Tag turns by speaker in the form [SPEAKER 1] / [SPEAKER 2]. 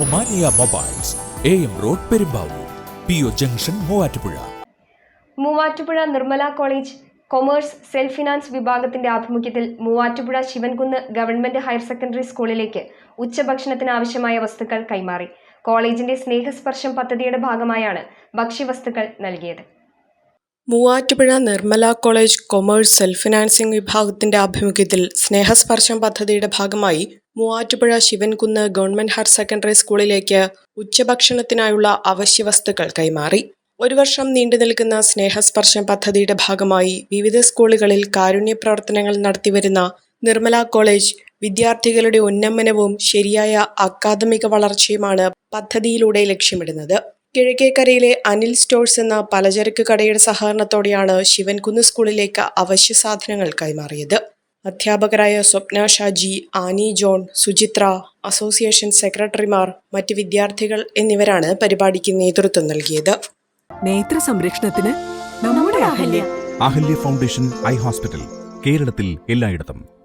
[SPEAKER 1] Omania mobiles A road Perumbavoor P O junction Muvattupuzha.
[SPEAKER 2] Muvattupuzha Nirmala college commerce self finance വിഭാഗത്തിന്റെ ആഭിമുഖ്യത്തിൽ Muvattupuzha Sivankunnu government higher secondary സ്കൂളിലേക്ക് ഉച്ചഭക്ഷണത്തിന് ആവശ്യമായ വസ്തുക്കൾ കൈമാറി. കോളേജിന്റെ സ്നേഹസ്പർശം പദ്ധതിയുടെ ഭാഗമായാണ് ഭക്ഷ്യവസ്തുക്കൾ നൽകിയത്.
[SPEAKER 3] Muvattupuzha Nirmala college commerce self financing വിഭാഗത്തിന്റെ ആഭിമുഖ്യത്തിൽ സ്നേഹസ്പർശം പദ്ധതിയുടെ ഭാഗമായി Muvattupuzha Sivankunnu government higher secondary സ്കൂളിലേക്ക് ഉച്ചഭക്ഷണത്തിനായുള്ള അവശ്യവസ്തുക്കൾ കൈമാറി. ഒരു വർഷം നീണ്ടു നിൽക്കുന്ന സ്നേഹസ്പർശം പദ്ധതിയുടെ ഭാഗമായി വിവിധ സ്കൂളുകളിൽ കാരുണ്യ പ്രവർത്തനങ്ങൾ നടത്തിവരുന്ന നിർമ്മല കോളേജ് വിദ്യാർത്ഥികളുടെ ഉന്നമനവും ശരിയായ അക്കാദമിക വളർച്ചയുമാണ് പദ്ധതിയിലൂടെ ലക്ഷ്യമിടുന്നത്. കിഴക്കേക്കരയിലെ അനിൽ സ്റ്റോഴ്സ് എന്ന പലചരക്ക് കടയുടെ സഹകരണത്തോടെയാണ് ശിവൻകുന്ന് സ്കൂളിലേക്ക് അവശ്യ സാധനങ്ങൾ കൈമാറിയത്. അധ്യാപകരായ Swapna Shaji Annie John Suchitra association സെക്രട്ടറിമാർ മറ്റ് വിദ്യാർത്ഥികൾ എന്നിവരാണ് പരിപാടിക്ക് നേതൃത്വം നൽകിയത്.
[SPEAKER 4] നേത്ര സംരക്ഷണത്തിന് നമ്മുടെ Ahalya.
[SPEAKER 5] Ahalya foundation eye hospital കേരളത്തിൽ എല്ലായിടത്തും.